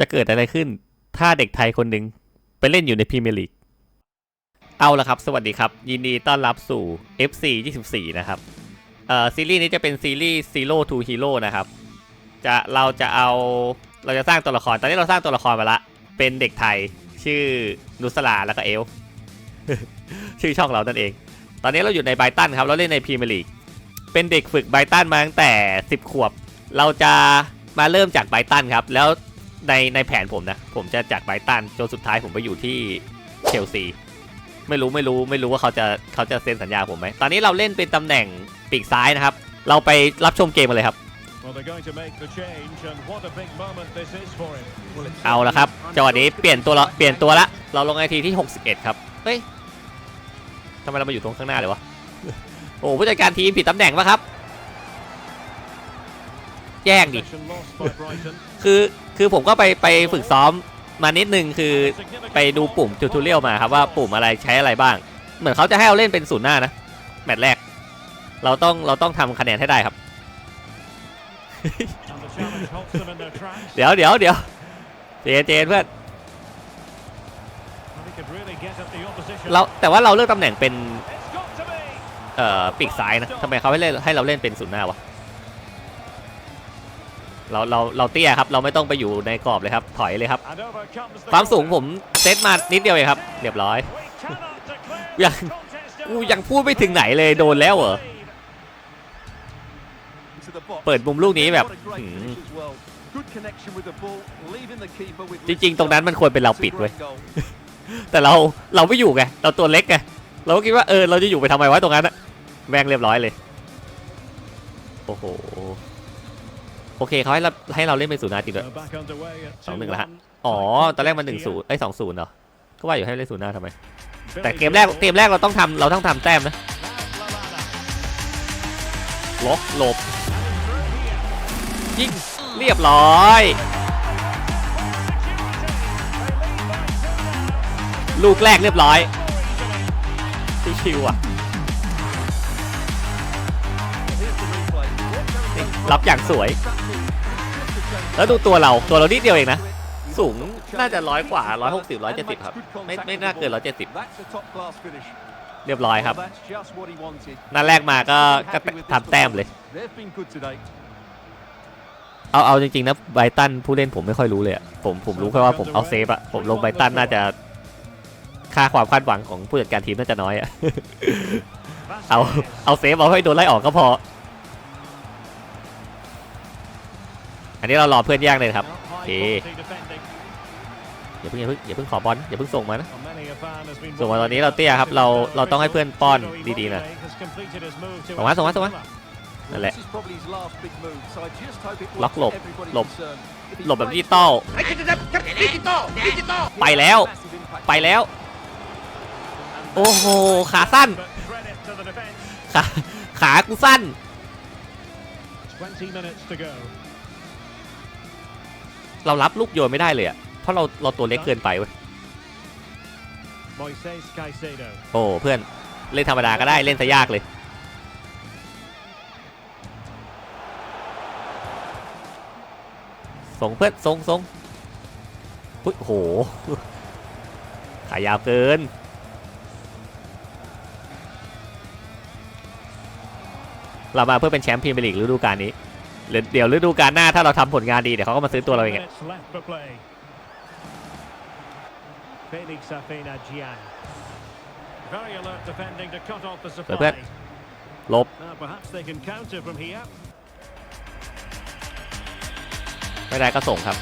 จะเกิดอะไรขึ้น ถ้าเด็กไทยคนหนึ่งไปเล่นอยู่ในพรีเมียร์ลีก เอาละครับ สวัสดีครับ ยินดีต้อนรับสู่ FC 24 นะครับ เอ่อซีรีส์นี้จะเป็นซีรีส์ Zero to Hero นะครับ จะเราจะเอาเราจะสร้างตัวละคร ตอนนี้เราสร้างตัวละครมาละ เป็นเด็กไทยชื่อนุสลาแล้วก็เอล ชื่อช่องเรานั่นเอง ตอนนี้เราอยู่ในไบตันครับ เราเล่นในพรีเมียร์ลีก เป็นเด็กฝึกไบตันมาตั้งแต่ 10 ขวบ เราจะมาเริ่มจากไบตันครับ แล้ว ในในแผนผมนะ ผมจะจากไบรตันจนสุดท้ายผมไปอยู่ที่เชลซี ไม่รู้ไม่รู้ไม่รู้ว่าเขาจะเขาจะเซ็นสัญญาผมไหม ตอนนี้เราเล่นเป็นตำแหน่งปีกซ้ายนะครับ เราไปรับชมเกมกันเลยครับ Well, they're going to make the change, and what a big moment this is for him. เอาละครับจังหวะนี้เปลี่ยนตัวละเปลี่ยนตัวละ เราลงนาทีที่ 61 ครับ เฮ้ยทำไมเรามาอยู่ตรงข้างหน้าเลยวะ โอ้ผู้จัดการทีมผิดตำแหน่งปะครับ แย่งดิ Possession lost by Brighton. คือ คือผมก็ไปไปฝึกซ้อมมานิดนึงคือไปดูปุ่มทูทูเรียลมาครับว่าปุ่มอะไรใช้อะไรบ้าง เหมือนเขาจะให้เราเล่นเป็นศูนย์หน้านะแมตช์แรก เราต้องเราต้องทำคะแนนให้ได้ครับ เดี๋ยวเดี๋ยวเดี๋ยวเจนเจนเพื่อนเราแต่ว่าเราเลือกตำแหน่งเป็นเอ่อปีกซ้ายนะทำไมเขาให้เล่นให้เราเล่นเป็นศูนย์หน้าวะ เราเราเราเตี้ยครับเราไม่ต้องไปอยู่ในกรอบเลยครับถอยเลยครับ And over comes the ความสูง corner. ผมเซตมานิดเดียวเองครับ เรียบร้อย We cannot declare Dạ. this contest กู over. ยังพูดไม่ถึงไหนเลยโดนแล้วเหรอเปิดมุมลูกนี้แบบหืมจริง ๆ ตรงนั้นมันควรเป็นเราปิดเว้ยแต่เราเราไม่อยู่ไงเราตัวเล็กไงเราก็คิดว่าเออเราจะอยู่ไปทำไมวะตรงนั้นอะแม่งเรียบร้อยเลย โอ้โห โอเคเขาให้เราให้เราเล่นเป็นศูนย์หน้าจริงด้วย They're back underway at สองหนึ่งแล้วฮะ 2-1. อ๋อตอนแรกมันหนึ่งศูนย์ไอ้สองศูนย์เหรอก็ว่าอยู่ให้เล่นศูนย์หน้าทำไม Billy แต่เกมแรก Gilmore. เกมแรกเราต้องทำเราต้องทำแต้มนะ Now Lallana. ล็อกหลบยิงเรียบร้อยลูกแรกเรียบร้อยชิวๆอะนี่รับอย่างสวย แล้วดูตัวเราตัวเรานิดเดียวเองนะ สูงน่าจะร้อยกว่าร้อยหกสิบร้อยเจ็ดสิบครับ ไม่ไม่น่าเกินร้อยเจ็ดสิบเรียบร้อยครับนัดแรกมาก็ก็ทำแต้มเลย เอาเอาจริงๆนะไบตันผู้เล่นผมไม่ค่อยรู้เลยผมผมรู้แค่ว่าผมเอาเซฟอะผมลงไบตันน่าจะค่าความคาดหวังของผู้จัดการทีมน่าจะน้อยอะเอาเอาเซฟเอาให้โดนไล่ออกก็พอ อันนี้เรารอเพื่อนแย่งเลยครับ High Okay. quality defending. อย่าเพิ่งอย่าเพิ่งอย่าเพิ่งขอบอลอย่าเพิ่งส่งมานะส่งมาตอนนี้เราเตี้ยครับเราเราต้องให้เพื่อนป้อนดีๆนะส่งมาส่งมาส่งมานั่นแหละล็อกหลบหลบหลบแบบดิดิจิจิตอลไปแล้วไปแล้ว โอ้โหขาสั้นขาขากูสั้น เรารับลูกโยนไม่ได้เลยอะเพราะเราเราตัวเล็กเกินไปเว้ย Moises Caicedo. โอ้เพื่อนเล่นธรรมดาก็ได้เล่นซะยากเลยส่งเพื่อนส่งส่งอุ๊ยโอ้โหขายาวเกินเรามาเพื่อเป็นแชมป์พรีเมียร์ลีกฤดูกาลนี้ เดี๋ยวเดี๋ยวฤดูกาลหน้าถ้าเราทำผลงานดีเดี๋ยวเขาก็มาซื้อตัวเราเองอะ Minutes left for play. Felix Safena Gian. Very alert defending to cut off the supply. Perfect. ลบ Now perhaps they can counter from here. ไม่ได้ก็ส่งครับ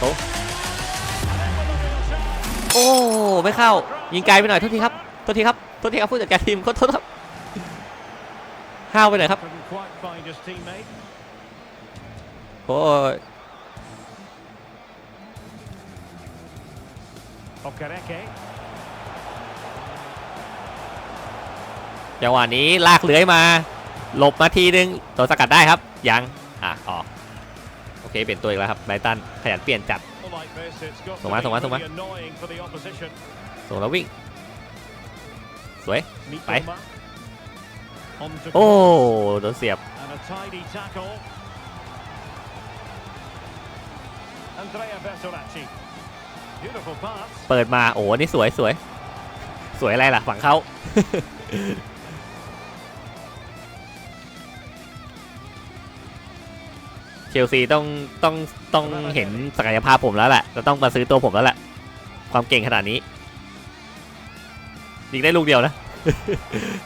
โตะโอ้ ไม่เข้า ยิงไกลไปหน่อยโทษทีครับโทษทีครับโทษทีครับผู้จัดการทีมขอโทษครับ ห้าวไปหน่อยครับ Couldn't quite find his teammate. โอ้ย Okereke. จังหวะนี้ลากเลื้อยมา หลบมาทีนึงตัวสกัดได้ครับ ยังอะออกโอเคเปลี่ยนตัวอีกแล้วครับไบรตันขยันเปลี่ยนจัด Well, like this, it's got to Xong quá, be xong quá, xong quá. really annoying for the opposition. ส่งแล้ววิ่งสวย Mitoma. On to โอ้ cross. โดนเสียบ And a tidy tackle. Andrea Bertolacci. Beautiful pass. เปิดมาโอ้นี่สวยสวยสวยอะไรล่ะฝั่งเขาเชลซีต้องต้องต้องเห็นศักยภาพผมแล้วแหละจะต้องมาซื้อตัวผมแล้วแหละ ความเก่งขนาดนี้ยิงได้ลูกเดียวนะ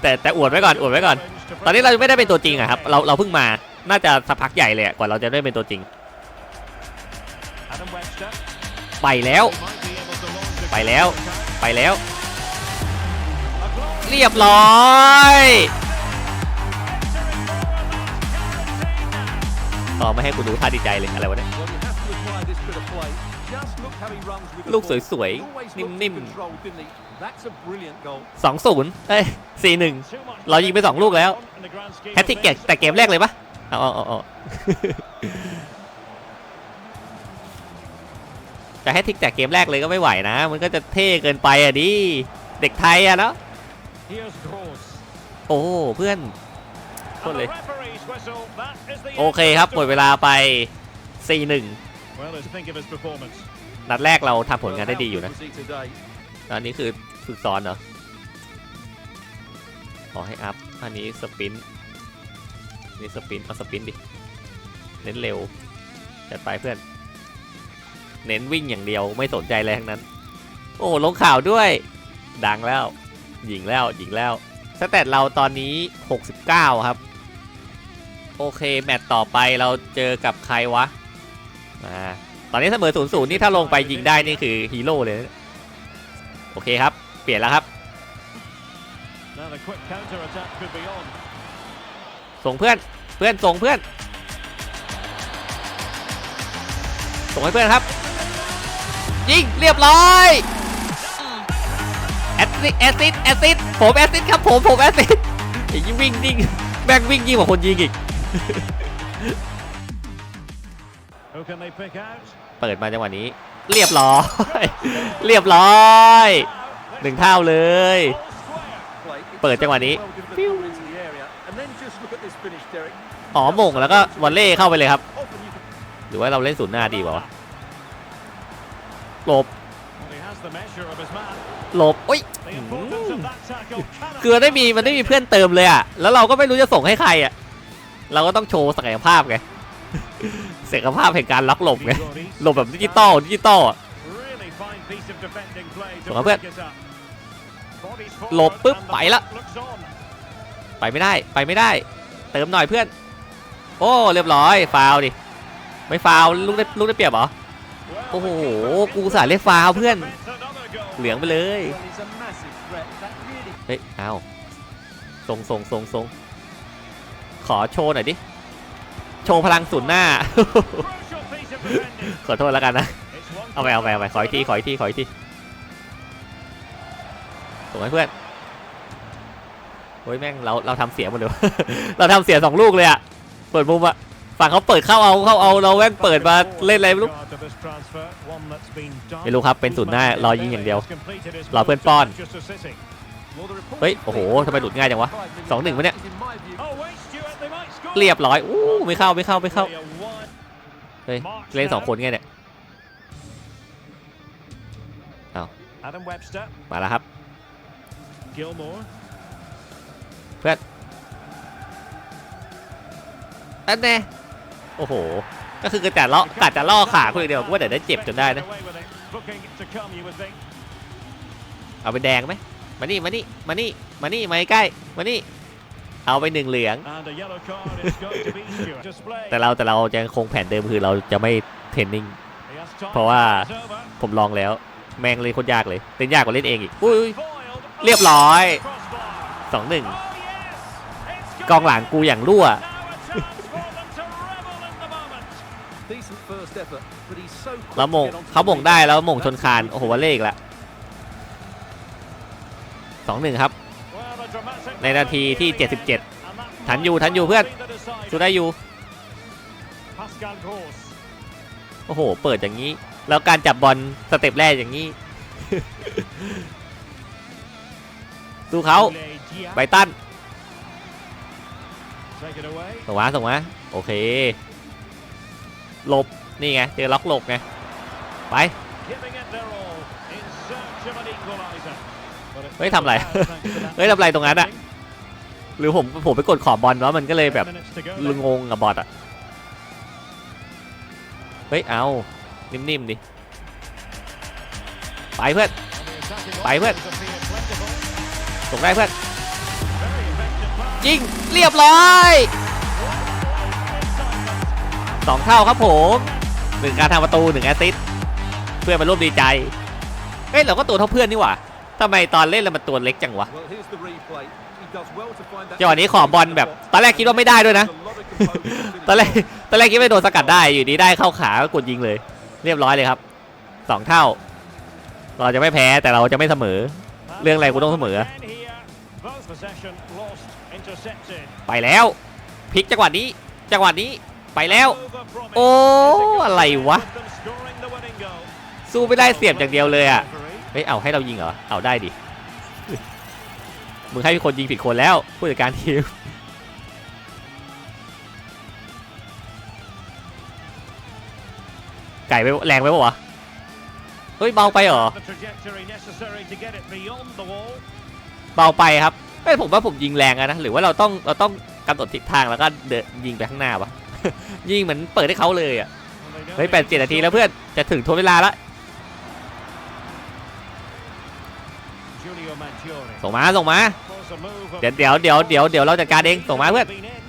แต่แต่อวดไว้ก่อนอวดไว้ก่อน ตอนนี้เราไม่ได้เป็นตัวจริงอะครับ เราเราเพิ่งมา น่าจะสักพักใหญ่เลยอะกว่าเราจะได้เป็นตัวจริง Adam Webster. ไปแล้ว He might be able to launch a ไปแล้ว counter-attack. ไปแล้ว A glorious เรียบร้อยต่อไม่ให้กูดูท่าดีใจเลยอะไรวะเนี่ย Well, you have to admire this bit of play. Just look how he runs with the ลูก ball. สวย He always ๆ looked นิ่ม in control, didn't he? That's a brilliant goal. ๆ สองศูนย์เอ้ยสี่หนึ่ง Too much เรายิงไปสองลูกแล้ว in the grand scheme แฮตติก of เก things. แต่เกมแรกเลยปะเอาเอาเอาเอาจะแฮตติกแต่เกมแรกเลยก็ไม่ไหวนะ มันก็จะเท่เกินไปอะดิ เด็กไทยอะเนาะ Here's Gross. โอ้เพื่อนโทษ And เล the ย referee's whistle. That is the โอ end เค of ครับ the หมดเวลาไป 4-1 Well, let's think of his performance. นัดแรกเราทำผล Well, งานได้ how ดีอยู่ good นะ was he today? ตอนนี้คือฝึกซ้อนเหรอ ขอให้อัพ อันนี้สปินนี่สปินเอาสปินดิ เน้นเร็วจัดไปเพื่อน เน้นวิ่งอย่างเดียวไม่สนใจอะไรทั้งนั้น โอ้ลงข่าวด้วย ดังแล้ว หญิงแล้วหญิงแล้ว สแตทเราตอนนี้ 69 ครับ โอเค แมตต์ต่อไปเราเจอกับใครวะ อ่า ตอนนี้เสมอ0-0นี่ถ้าลงไปยิงได้นี่คือฮีโร่เลยนะ โอเคครับ เปลี่ยนแล้วครับ Now the quick counter attack could be on. ส่งเพื่อนเพื่อนส่งเพื่อน ส่งให้เพื่อนครับ ยิง เรียบร้อยแอสซิดแอสซิดแอสซิดผมแอสซิดครับผมผมแอสซิดไอ้ยิ่งวิ่งยิ่งแม่งวิ่งยิ่งกว่าคนยิงอีก Who can they pick out? เปิดมาจังหวะนี้ เรียบร้อย เรียบร้อยหนึ่งเท่าเลย เปิดจังหวะนี้อ๋อมงแล้วก็วอลเล่เข้าไปเลยครับ หรือว่าเราเล่นศูนย์หน้าดีกว่าวะหลบหลบโอ้ยคือได้มีมันได้มีเพื่อนเติมเลยอะ แล้วเราก็ไม่รู้จะส่งให้ใครอะ เราก็ต้องโชว์ศักยภาพไง ศักยภาพแห่งการล็อกหลบไงหลบแบบดิจิตอลดิจิตอลอะ Really fine piece of defending play to ส่งให้เพื่อน break it up. Bodies หลบ forward ปุ๊บ and the ไปละ back looks on. ไปไม่ได้ไปไม่ได้ เติมหน่อยเพื่อน โอ้เรียบร้อยฟาวล์ดิไม่ฟาวล์ลูกได้ลูกได้เปรียบเหรอ Well, โอ้โห the keeper กูสายเรียกฟาวล์เพื่อน prevents another goal. เหลืองไปเลย well, he's a massive threat. That really เฮ้ยเอาส่งส่งส่งส่งขอโชว์หน่อยดิ โชว์พลังศูนย์หน้า ขอโทษแล้วกันนะ เอาไปเอาไปเอาไปขออีกทีขออีกทีขออีกทีส่งให้เพื่อนโอ้ยแม่งเราเราทำเสียหมดเลย เราทำเสียสองลูกเลยอะเปิดมุมอะฝั่งเขาเปิดเข้าเอาเข้าเอาเราแม่งเปิดมาเล่นอะไรไม่รู้ไม่รู้ครับเป็นศูนย์หน้ารอยิงอย่างเดียวรอเพื่อนป้อนเฮ้ยโอ้โหทำไมหลุดง่ายจังวะสองหนึ่งปะเนี่ย เรียบร้อยอู้ไม่เข้าไม่เข้าไม่เข้า Really a wide เฮ้ยเล่นสองคนไงเนี่ย Adam Webster, มาแล้วครับ Gilmore. อันแน่โอ้โห ก็คือกระจัดล่อกะจะล่อขาคนเดียวกูว่าเดี๋ยวได้เจ็บจนได้นะ Away with it. Looking to come, you would think. เอาไปแดงไหมมานี่มานี่มานี่มานี่มาใกล้มานี่ เอาไปหนึ่งเหลือง And a yellow card is going to be Stuart. Display. แต่เราแต่เราจะคงแผนเดิมคือเราจะไม่เทรนนิ่ง He has time เพราะว่า to pass over. ผมลองแล้ว แม่งเลยโคตรยากเลยเล่นยากกว่าเล่นเองอีกอุ้ย Foiled. เรียบร้อย Crossbar. สองหนึ่ง Oh yes. It's กองหลังกูอย่างรั่ว Now a chance for them to revel in the moment. decent first effort, but he's so quick แล้ว to มง get onto เขา the มง rebound. ได้แล้วมงชนคาน โอ้โหวอลเล่อีกละสองหนึ่งครับ Well, a dramatic ในนาทีที่ 77 ทันอยู่ทันอยู่เพื่อน be the decider. สู้ได้อยู่ โอ้โห เปิดอย่างนี้ แล้วการจับบอลสเต็ปแรกอย่างนี้ ดูเขาไบตันส่งมาส่งมาโอเค หลบ นี่ไง เจอล็อกหลบไง ไป เฮ้ยทำอะไร bad, thanks to that เฮ้ยทำอะไรตรงนั้นอะหรือผมผมไปกดขอบบอลวะมันก็เลยแบบ Ten minutes to go ลุ then. งงกับบอลอะเฮ้ยเอานิ่มๆดิไปเพื่อน On the attacking Bye, Huynh. options appear plentiful. ส่งได้เพื่อน Very effective pass. ยิงเรียบร้อยสองเท่าครับผมหนึ่งการทำประตูหนึ่งแอสซิสต์เพื่อนมาร่วมดีใจเฮ้ยเราก็ตัวเท่าเพื่อนนี่หว่า ทำไมตอนเล่นแล้วมันตัวเล็กจังวะ Well, here's the replay. He does well to find that. จังหวะนี้ขอบอลแบบตอนแรกคิดว่าไม่ได้ด้วยนะ There's a lot of composure ตอนแรกตอนแรกคิดว่าโดนสกัดได้อยู่ดีได้เข้าขาก็กดยิงเลย เรียบร้อยเลยครับสองเท่า เราจะไม่แพ้แต่เราจะไม่เสมอ เรื่องอะไรกูต้องเสมอ Again here. Both possession lost, intercepted. ไปแล้วพลิกจังหวะนี้จังหวะนี้ไปแล้ว Overpromised. โอ้อะไรวะ With them scoring the winning goal. สู้ไม่ได้เสียบอย่างเดียวเลยอะ Referee. เฮ้ยเอาให้เรายิงเหรอเอาได้ดิมึงให้คนยิงผิดคนแล้วผู้จัดการทีมไก่ไปแรงไปปะวะเฮ้ยเบาไปเหรอ The trajectory necessary to get it beyond the wall. เบาไปครับเฮ้ยผมว่าผมยิงแรงอะนะหรือว่าเราต้องเราต้องกำหนดทิศทางแล้วก็เดินยิงไปข้างหน้าปะยิงเหมือนเปิดให้เขาเลยอะ And they know เฮ้ย they แปดเจ็ดนาทีแล้วเพื่อนจะถึงทนเวลาละ ส่งมาส่งมา Force a move of- เดี๋ยวเดี๋ยวเดี๋ยวเดี๋ยวเดี๋ยวเราจัดการเองส่งมาเพื่อน Been in.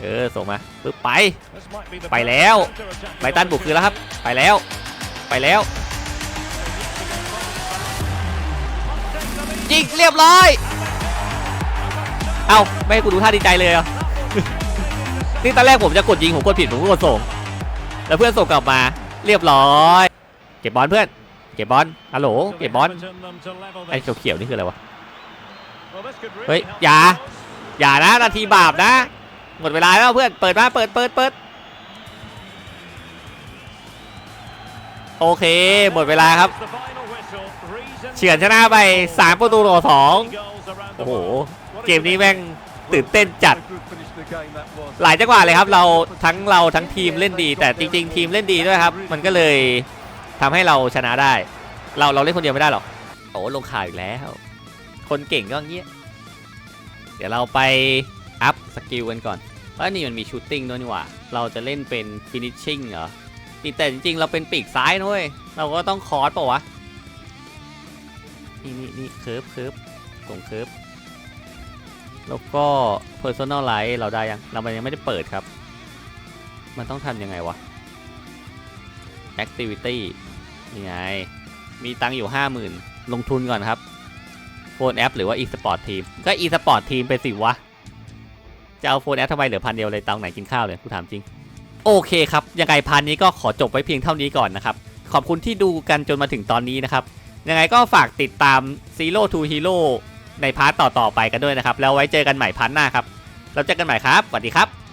เออส่งมาปึ๊บไป This might be the ไปแล้ว counter-attack ไบรตันบุกคือแล้วครับ ไปแล้ว ไปแล้วยิงเรียบร้อย เอ้าไม่ให้กูดูท่าดีใจเลยเหรอนี่ตอนแรกผมจะกดยิงผมกดผิดผมก็กดส่ง แล้วเพื่อนส่งกลับมา เรียบร้อย เก็บบอลเพื่อน เก็บบอลฮัลโหลเก็บบอลไอ้ this. เขียวๆนี่คืออะไรวะ เฮ้ย อย่า อย่านะ นาทีบาปนะ หมดเวลาแล้วเพื่อน เปิดมา เปิดเปิดเปิดโอเค หมดเวลาครับ เฉือนชนะไป 3 ประตูต่อ2โอ้โห เกมนี้แม่งตื่นเต้นจัด หลายจังหวะเลยครับ เราทั้งเราทั้งทีมเล่นดี แต่จริง ๆ ทีมเล่นดีด้วยครับ มันก็เลย ทำให้เราชนะได้ เราเราเล่นคนเดียวไม่ได้หรอกโอ้ลงข่าวอีกแล้ว คนเก่งก็งเงี้ยเดี๋ยวเราไปอัพสกิลกันก่อนว่าะนี่มันมีชูตติ้งด้วยนี่หว่า เราจะเล่นเป็นฟินิชชิ่งเหรอแต่จริงๆ เราเป็นปีกซ้ายนะเว้ย เราก็ต้องคอร์สป่าวะ นี่นี่นี่เคิร์ฟเคิร์ฟส่งเคิร์ฟแล้วก็ personalize เราได้ยัง เรายังไม่ได้เปิดครับ มันต้องทำยังไงวะ activity นี่ไง มีตังอยู่ 50,000 ลงทุนก่อนครับโฟนแอปหรือว่า e-sport team ก็ e-sport team ไปสิวะ จะเอาโฟนแอปทำไมเหลือพันเดียวเลยตังไหนกินข้าวเลยกูถามจริง โอเคครับ ยังไงพันนี้ก็ขอจบไว้เพียงเท่านี้ก่อนนะครับ ขอบคุณที่ดูกันจนมาถึงตอนนี้นะครับ ยังไงก็ฝากติดตาม Zero to Hero ในพาร์ทต่อๆไปกันด้วยนะครับ แล้วไว้เจอกันใหม่พาร์ทหน้าครับแล้วเจอกันใหม่ครับสวัสดีครับ